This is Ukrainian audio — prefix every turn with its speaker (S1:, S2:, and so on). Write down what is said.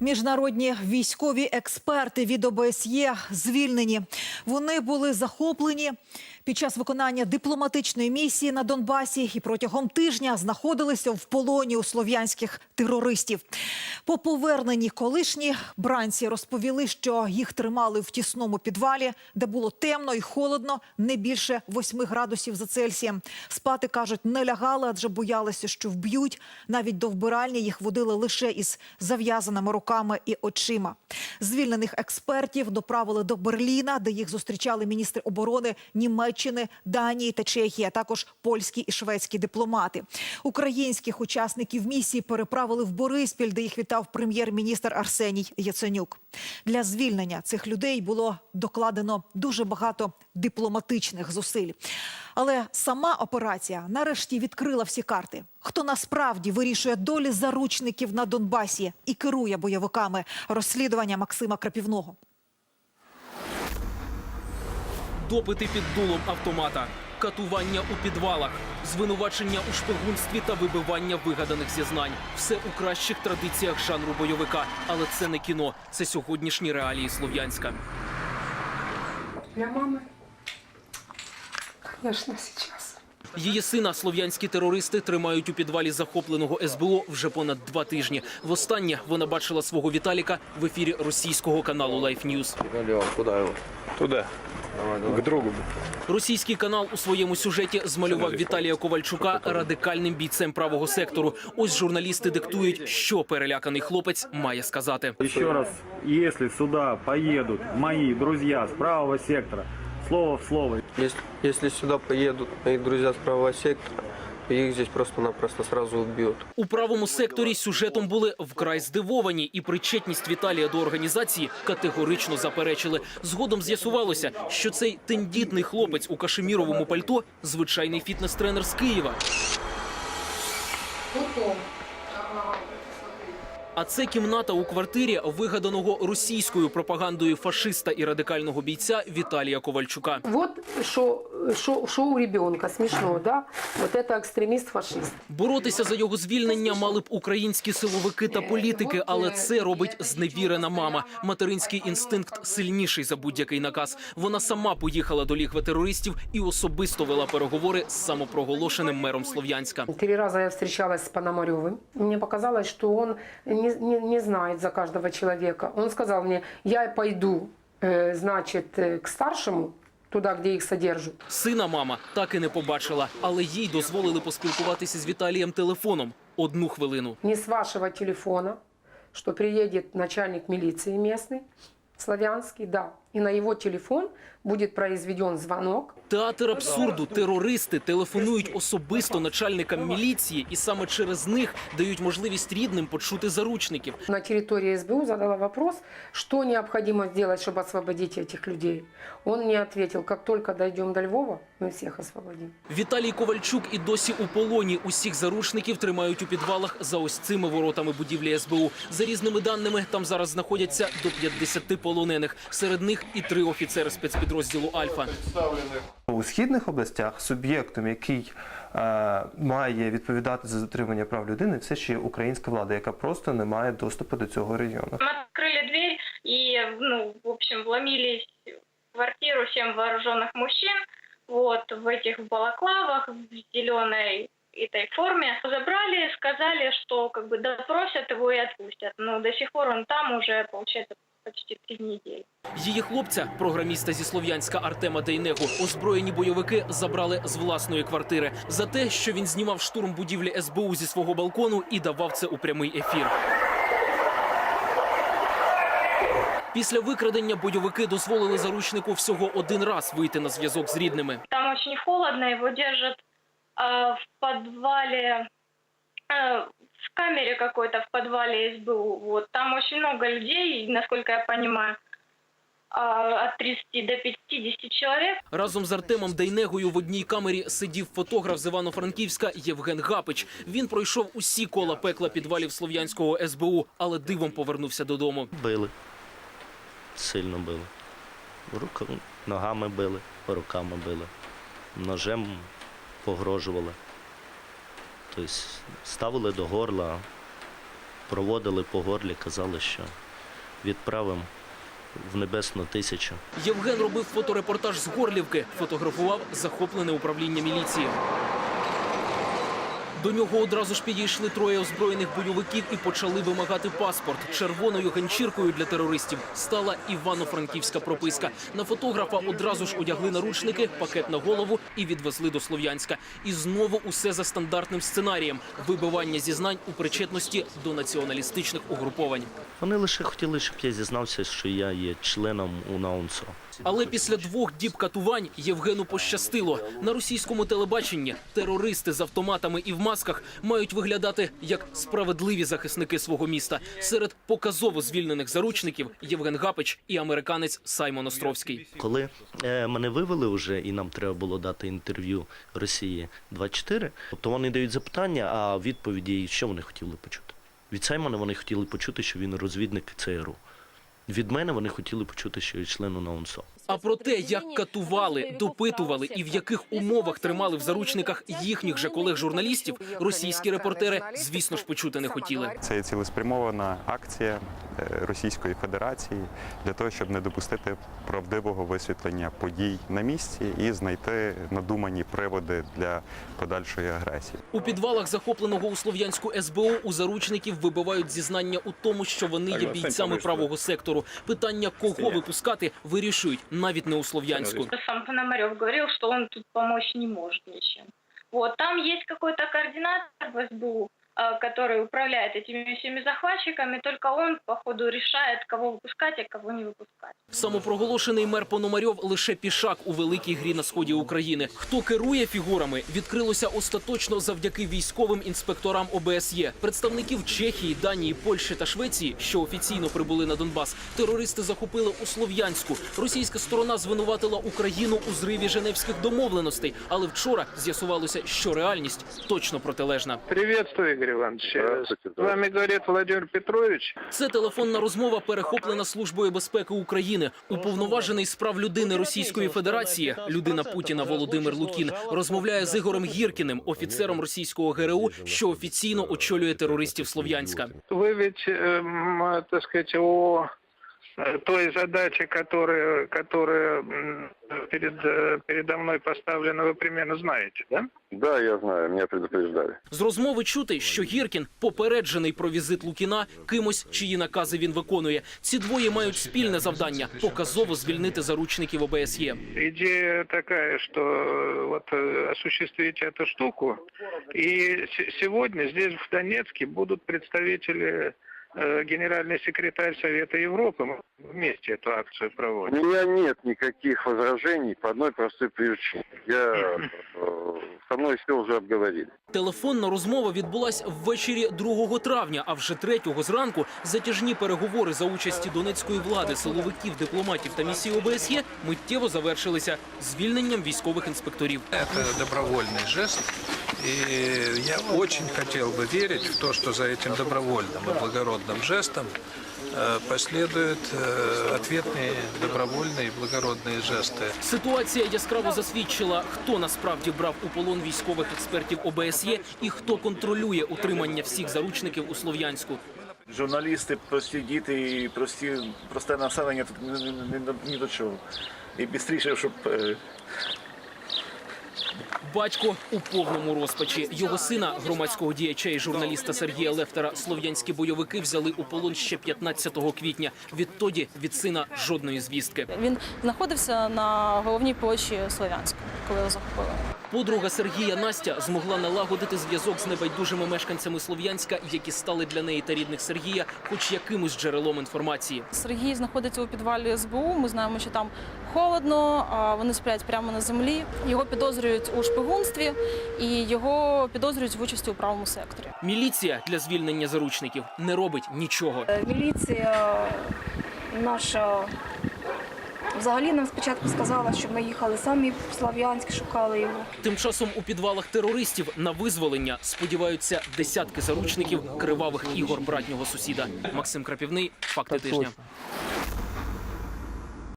S1: Міжнародні військові експерти від ОБСЄ звільнені. Вони були захоплені під час виконання дипломатичної місії на Донбасі і протягом тижня знаходилися в полоні у слов'янських терористів. По поверненні колишні бранці розповіли, що їх тримали в тісному підвалі, де було темно і холодно, не більше 8 градусів за Цельсієм. Спати кажуть, не лягали, адже боялися, що вб'ють. Навіть до вбиральні їх водили лише із зав'язаними руками і очима. Звільнених експертів доправили до Берліна, де їх зустрічали міністри оборони Німеччини, Данії та Чехії, а також польські і шведські дипломати. Українських учасників місії переправили в Бориспіль, де їх вітав прем'єр-міністр Арсеній Яценюк. Для звільнення цих людей було докладено дуже багато дипломатичних зусиль. Але сама операція нарешті відкрила всі карти. Хто насправді вирішує долі заручників на Донбасі і керує бойовиками? Розслідування Максима Крапівного.
S2: допити під дулом автомата, катування у підвалах, звинувачення у шпигунстві та вибивання вигаданих зізнань. Все у кращих традиціях жанру бойовика. Але це не кіно, це сьогоднішні реалії Слов'янська.
S3: Для мамы, конечно, сейчас.
S2: Її сина слов'янські терористи тримають у підвалі захопленого СБУ вже понад два тижні. Востаннє вона бачила свого Віталіка в ефірі російського каналу Life News.
S4: Леон, куда его?
S5: Туда,
S4: Давай, давай.
S5: к другу.
S2: Російський канал у своєму сюжеті змалював Віталія Ковальчука радикальним бійцем правого сектору. Ось журналісти диктують, що переляканий хлопець має сказати.
S6: Еще раз, если сюда поедут мои друзья с правого сектора, слово в слово,
S4: Если, если сюда поедут мои друзья с правого сектора, их здесь просто-напросто сразу убьют.
S2: У правому секторі сюжетом були вкрай здивовані, і причетність Віталія до організації категорично заперечили. Згодом з'ясувалося, що цей тендітний хлопець у кашеміровому пальто звичайний фітнес-тренер з Києва. А це кімната у квартирі вигаданого російською пропагандою фашиста і радикального бійця Віталія Ковальчука.
S3: Вот что, что, что у ребенка смешно, да? Вот это экстремист-фашист.
S2: Боротися за його звільнення мали б українські силовики та політики, але це робить зневірена мама. Материнський інстинкт сильніший за будь-який наказ. Вона сама поїхала до лігви терористів і особисто вела переговори з самопроголошеним мером Слов'янська.
S3: Три раза я встречалась с Пономаревым. Мне показалось, что он не, не, не знает за каждого человека. Он сказал мне, я пойду, э, значит, э, к старшему, туда, где их содержат.
S2: Сина мама так і не побачила, але їй дозволили поспілкуватися з Віталієм телефоном одну хвилину.
S3: Не с вашего телефона, что приедет начальник милиции местный, славянский, да. И на его телефон будет произведен звонок.
S2: Театр абсурду. Терористи телефонують особисто начальникам міліції, і саме через них дають можливість рідним почути заручників.
S3: На территории СБУ задала вопрос, что необходимо сделать, чтобы освободить этих людей. Он мне ответил, как только дойдем до Львова, мы всех освободим.
S2: Віталій Ковальчук і досі у полоні. Усіх заручників тримають у підвалах за ось цими воротами будівлі СБУ. За різними даними, там зараз знаходяться до 50 полонених. Серед них і три офіцери спецпідрозділу Альфа.
S7: У східних областях суб'єктом, який е, має відповідати за дотримання прав людини, все ще є українська влада, яка просто не має доступу до цього регіону.
S8: Мы открыли дверь и, ну, в общем, вломились в квартиру семь вооруженных мужчин, вот, в этих балаклавах, в зеленой этой форме. Забрали, сказали, что как бы допросят его и отпустят. Но до сих пор он там уже, получается, почти три недели.
S2: Її хлопця, програміста зі Слов'янська Артема Дейнегу, озброєні бойовики забрали з власної квартири за те, що він знімав штурм будівлі СБУ зі свого балкону і давав це у прямий ефір. Після викрадення бойовики дозволили заручнику всього один раз вийти на зв'язок з рідними.
S8: Там очень холодно, его держат э, в подвале, э, в камере какой-то в подвале СБУ. Вот. Там очень много людей, насколько я понимаю, от 30 до 50 человек.
S2: Разом з Артемом Дейнегою в одній камері сидів фотограф з Івано-Франківська Євген Гапич. Він пройшов усі кола пекла підвалів слов'янського СБУ, але дивом повернувся додому.
S9: Били. Сильно били. Рука, ногами били, руками били. Ножем погрожували. Тобто ставили до горла, проводили по горлі, казали, що відправимо в небесну тисячу.
S2: Євген робив фоторепортаж з Горлівки, фотографував захоплене управління міліції. До нього одразу ж підійшли троє озброєних бойовиків і почали вимагати паспорт. Червоною ганчіркою для терористів стала івано-франківська прописка. На фотографа одразу ж одягли наручники, пакет на голову і відвезли до Слов'янська. І знову усе за стандартним сценарієм: вибивання зізнань у причетності до націоналістичних угруповань.
S9: Вони лише хотіли, щоб я зізнався, що я є членом УНАУНСО.
S2: Але після двох діб катувань Євгену пощастило. На російському телебаченні терористи з автоматами і в масках мають виглядати як справедливі захисники свого міста. Серед показово звільнених заручників Євген Гапич і американець Саймон Островський.
S9: Коли е, мене вивели вже і нам треба було дати інтерв'ю Росії 24, то вони дають запитання, а відповіді, що вони хотіли почути. Від Саймона вони хотіли почути, що він розвідник ЦРУ. Від мене вони хотіли почути, що я на УНАУНСО.
S2: А про те, як катували, допитували і в яких умовах тримали в заручниках їхніх же колег-журналістів, російські репортери, звісно ж, почути не хотіли.
S5: Це цілеспрямована акція Російської Федерації для того, щоб не допустити правдивого висвітлення подій на місці і знайти надумані приводи для подальшої агресії.
S2: У підвалах захопленого у Слов'янську СБУ у заручників вибивають зізнання у тому, що вони є бійцями правого сектору. Питання, кого випускати, вирішують навіть не у Слов'янську.
S8: Сам Пономарев говорил, что он тут помочь не может ничем. Вот, там есть какой-то координатор в СБУ, который управляет этими всеми захватчиками, только он, походу, решает, кого выпускать, а кого не выпускать.
S2: Самопроголошений мер Пономарьов лише пішак у великій грі на сході України. Хто керує фігурами, відкрилося остаточно завдяки військовим інспекторам ОБСЄ. Представників Чехії, Данії, Польщі та Швеції, що офіційно прибули на Донбас, терористи захопили у Слов'янську. Російська сторона звинуватила Україну у зриві женевських домовленостей, але вчора з'ясувалося, що реальність точно протилежна.
S10: Приветствую, Игорь Иванович. С вами говорит Владимир Петрович.
S2: Це телефонна розмова перехоплена службою безпеки України. Уповноважений з прав людини Російської Федерації, людина Путіна Володимир Лукін, розмовляє з Ігорем Гіркіним, офіцером російського ГРУ, що офіційно очолює терористів Слов'янська.
S10: Вы ведь, эм, так сказать, о э, той задаче, которая, которая м, перед, э, передо мной поставлена, вы примерно знаете, да?
S11: Да, я знаю, меня предупреждали.
S2: З розмови чути, що Гіркін попереджений про візит Лукіна кимось, чиї накази він виконує. Ці двоє мають спільне завдання показово звільнити заручників ОБСЄ.
S10: Идея такая, что э, вот э, осуществить эту штуку. И се- сегодня здесь, в Донецке, будут представители э, генеральный секретарь Совета Европы. Мы вместе эту акцию
S11: У
S10: проводим.
S11: меня нет никаких возражений по одной простой причине. Я, э, со мной все уже обговорили.
S2: Телефонна розмова відбулась ввечері 2 травня, а вже 3 зранку затяжні переговори за участі донецької влади, силовиків, дипломатів та місії ОБСЄ миттєво завершилися звільненням військових інспекторів.
S12: Это добровольный жест, и я очень хотел бы верить в то, что за этим добровольным и благородным жестом э, последуют э, ответные добровольные и благородные жесты.
S2: Ситуація яскраво засвідчила, хто насправді брав у полон військових експертів ОБСЄ і хто контролює утримання всіх заручників у Слов'янську.
S6: Журналісти, прості діти і прості, просте населення тут ні, ні, ні до чого. І швидше, щоб е,
S2: Батько у повному розпачі. Його сина, громадського діяча і журналіста Сергія Лефтера, слов'янські бойовики взяли у полон ще 15 квітня. Відтоді від сина жодної звістки.
S13: Він знаходився на головній площі Слов'янська, коли його захопили.
S2: Подруга Сергія Настя змогла налагодити зв'язок з небайдужими мешканцями Слов'янська, які стали для неї та рідних Сергія, хоч якимось джерелом інформації.
S13: Сергій знаходиться у підвалі СБУ. Ми знаємо, що там холодно, а вони сплять прямо на землі. Його підозрюють у шпигунстві і його підозрюють в участі у правому секторі.
S2: Міліція для звільнення заручників не робить нічого.
S14: Міліція наша взагалі нам спочатку сказала, що ми їхали самі в Слав'янськ, шукали його.
S2: Тим часом у підвалах терористів на визволення сподіваються десятки заручників кривавих ігор братнього сусіда. Максим Крапівний, факти тижня.